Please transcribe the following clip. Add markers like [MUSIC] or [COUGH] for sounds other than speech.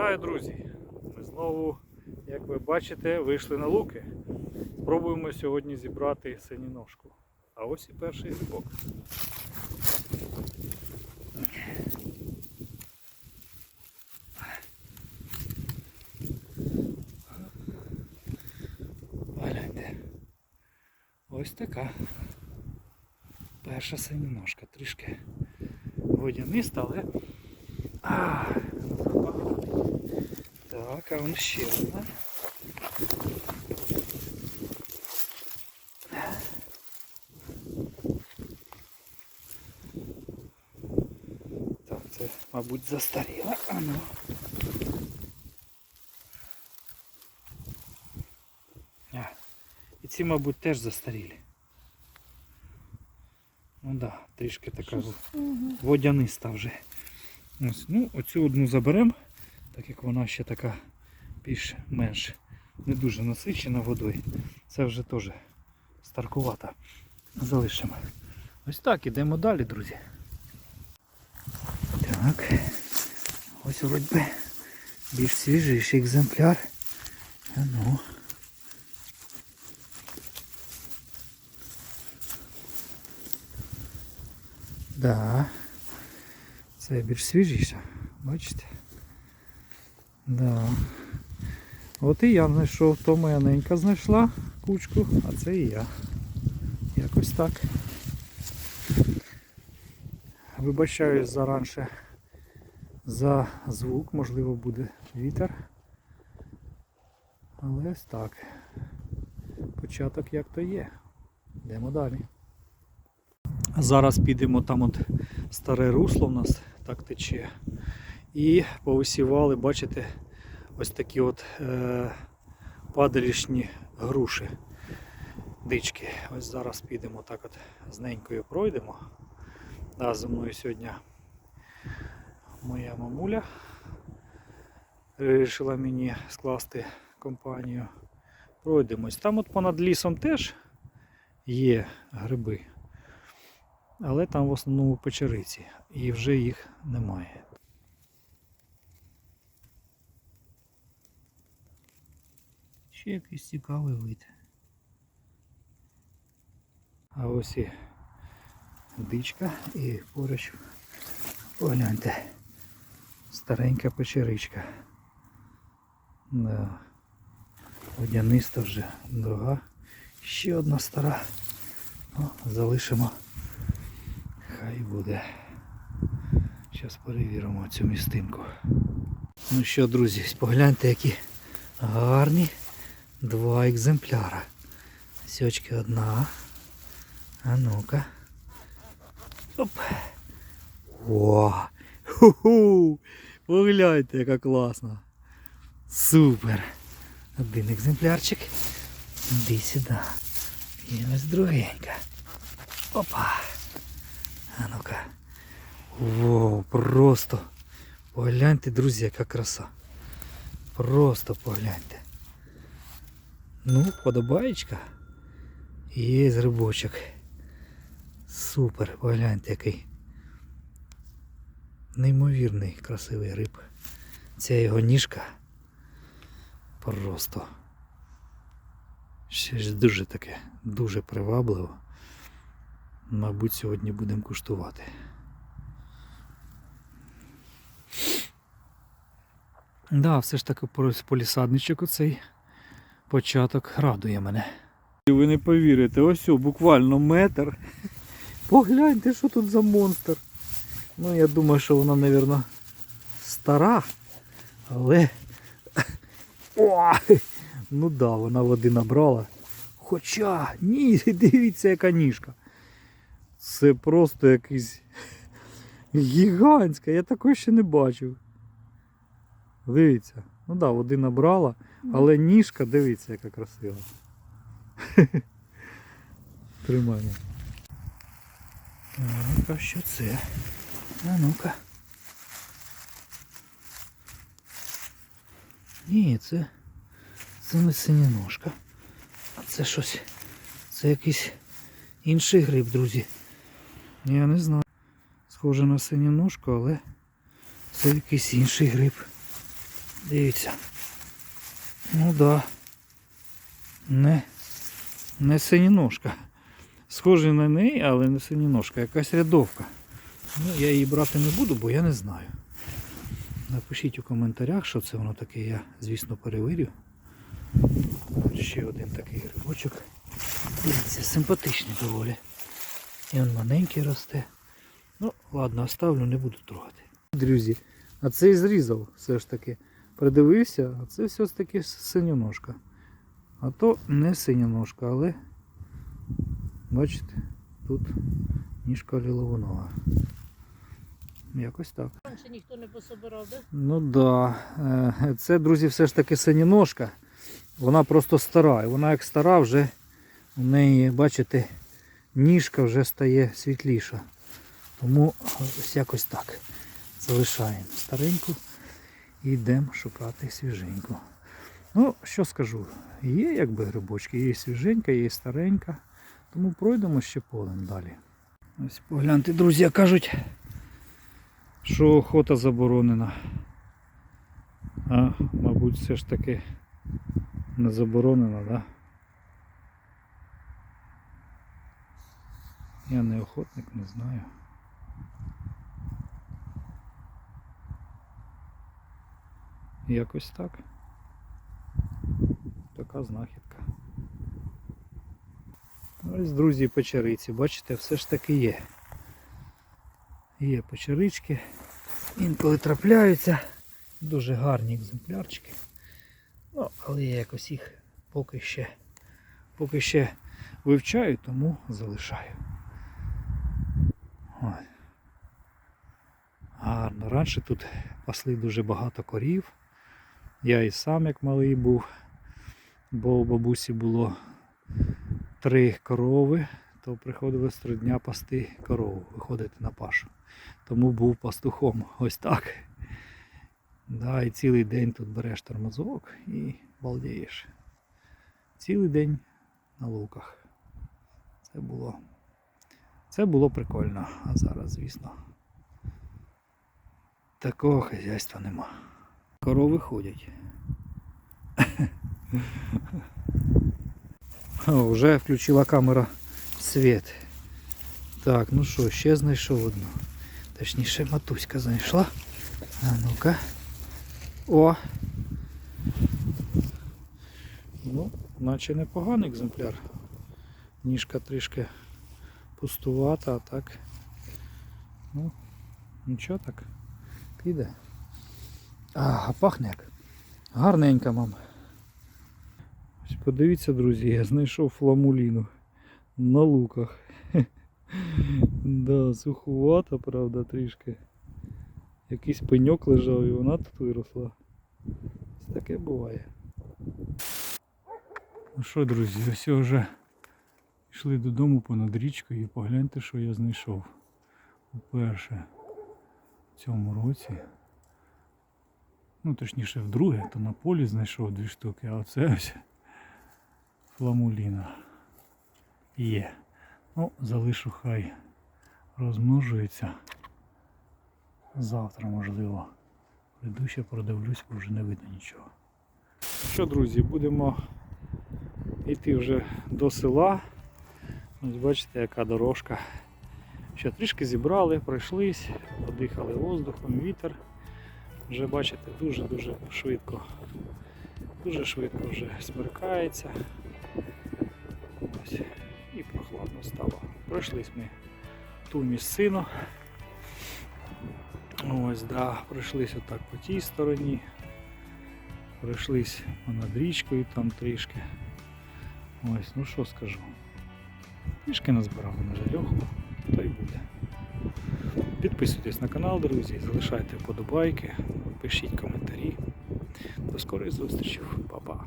Вітаю, друзі! Ми знову, як ви бачите, вийшли на луки. Спробуємо сьогодні зібрати синіножку. А ось і перший грибок. Погляньте. Ось така. Перша синіножка. Трішки водяниста, але так, а вон ще одна. Так, це, мабуть, застаріла. А ну. А, і ці, мабуть, теж застарілі. Ну так, да, трішки така водяниста вже. Ось, ну, оцю одну заберемо, так як вона ще така більш-менш не дуже насичена водою. Це вже теж старкувата. Залишимо. Ось так, ідемо далі, друзі. Так. Ось би більш свіжіший екземпляр. А ну. Да. Це більш свіжіша, бачите? Да. От і я знайшов, то моя ненька знайшла кучку, а це і я. Якось так. Вибачаюсь заранше за звук, можливо буде вітер. Але ось так. Початок як то є. Йдемо далі. Зараз підемо там от старе русло в нас так тече. І повисівали, бачите, ось такі от е, падалішні груші, дички. Ось зараз підемо так от з ненькою пройдемо. Да, зі мною сьогодні моя мамуля вирішила мені скласти компанію. Пройдемось. Там от понад лісом теж є гриби. Але там в основному печериці і вже їх немає. Ще якийсь цікавий вид. А ось і дичка і поруч погляньте. Старенька печеричка. Да. Водяниста вже друга. Ще одна стара. О, залишимо. Хай буде. Зараз перевіримо цю містинку. Ну що, друзі, погляньте, які гарні два екземпляра. Сьочки одна. А ну-ка. Оп. О! Ху-ху! Погляньте, яка класна. Супер! Один екземплярчик. Іди сюди. І ось другенька. Опа! А ну-ка. Воу, просто. Погляньте, друзі, яка краса. Просто погляньте. Ну, подобаєчка. Є грибочок. Супер, погляньте який. Неймовірний красивий гриб. Ця його ніжка. Просто. Ще ж дуже таке, дуже привабливо. Мабуть, сьогодні будемо куштувати. Да, все ж таки полісадничок оцей початок радує мене. Ви не повірите, ось буквально метр. Погляньте, що тут за монстр. Ну, я думаю, що вона, мабуть, стара, але... О! Ну да, вона води набрала. Хоча, ні, дивіться, яка ніжка. Це просто якийсь гігантська, я такої ще не бачив. Дивіться. Ну так, да, води набрала, але ніжка, дивіться, яка красива. [LAUGHS] Тримаємо. А ну-ка, що це? А ну-ка. Ні, це, це не синяножка. А це щось. Це якийсь інший гриб, друзі. Я не знаю. Схоже на синяножку, але це якийсь інший гриб. Дивіться. Ну да. Не, не синіножка. Схожий на неї, але не синіножка, якась рядовка. Ну, я її брати не буду, бо я не знаю. Напишіть у коментарях, що це воно таке, я, звісно, перевірю. Ще один такий грибочок. Дивіться, симпатичний доволі. І він маленький росте. Ну, ладно, оставлю, не буду трогати. Друзі, а цей зрізав все ж таки. Придивився, а це все ж таки синьоножка. А то не синьоножка, але бачите, тут ніжка ліловонога. Якось так. Раніше ніхто не пособирав, да? Ну да. Е, Це, друзі, все ж таки синіножка. Вона просто стара. І вона як стара, вже у неї, бачите, ніжка вже стає світліша. Тому ось якось так. Залишаємо стареньку і йдемо шукати свіженьку. Ну, що скажу, є якби грибочки, є свіженька, є старенька. Тому пройдемо ще полем далі. Ось погляньте, друзі, кажуть, що охота заборонена. А, мабуть, все ж таки не заборонена, да? Я не охотник, не знаю. Якось так. Така знахідка. Ось, друзі, печериці, бачите, все ж таки є. Є печерички. Інколи трапляються. Дуже гарні екземплярчики. Ну, але я якось їх поки ще, поки ще вивчаю, тому залишаю. Ось. Гарно. Раніше тут пасли дуже багато корів. Я і сам як малий був, бо у бабусі було три корови, то приходилось три дня пасти корову, виходити на пашу. Тому був пастухом. Ось так. Да, і цілий день тут береш тормозок і балдієш. Цілий день на луках. Це було. Це було прикольно. А зараз, звісно, такого хазяйства нема. Корови ходять. О, вже включила камера світ. Так, ну що, ще знайшов одну. Точніше, матуська знайшла. А ну-ка. О! Ну, наче непоганий екземпляр. Ніжка трішки пустувата, а так. Ну, нічого так. Піде. А, пахне як. Гарненька, мам. Подивіться, друзі, я знайшов фламуліну на луках. [LAUGHS] Да, сухувата, правда, трішки. Якийсь пеньок лежав і вона тут виросла. Ось таке буває. Ну що, друзі, ось вже йшли додому понад річкою і погляньте, що я знайшов. Уперше в цьому році. Ну, точніше, вдруге, то на полі знайшов дві штуки, а оце ось фламуліна є. Ну, залишу хай розмножується. Завтра, можливо. Прийду ще продивлюсь, бо вже не видно нічого. Що, друзі, будемо йти вже до села. Ось бачите, яка дорожка. Ще трішки зібрали, пройшлись, подихали воздухом, вітер. Вже бачите, дуже-дуже швидко. Дуже швидко вже смеркається. Ось. І прохладно стало. Пройшлись ми ту місцину. Ось, да, пройшлись отак по тій стороні. Пройшлись над річкою там трішки. Ось, ну що скажу. Трішки назбирали на жальоху, то й буде. Підписуйтесь на канал, друзі, залишайте вподобайки, пишіть коментарі. До скорої зустрічі. Па-па.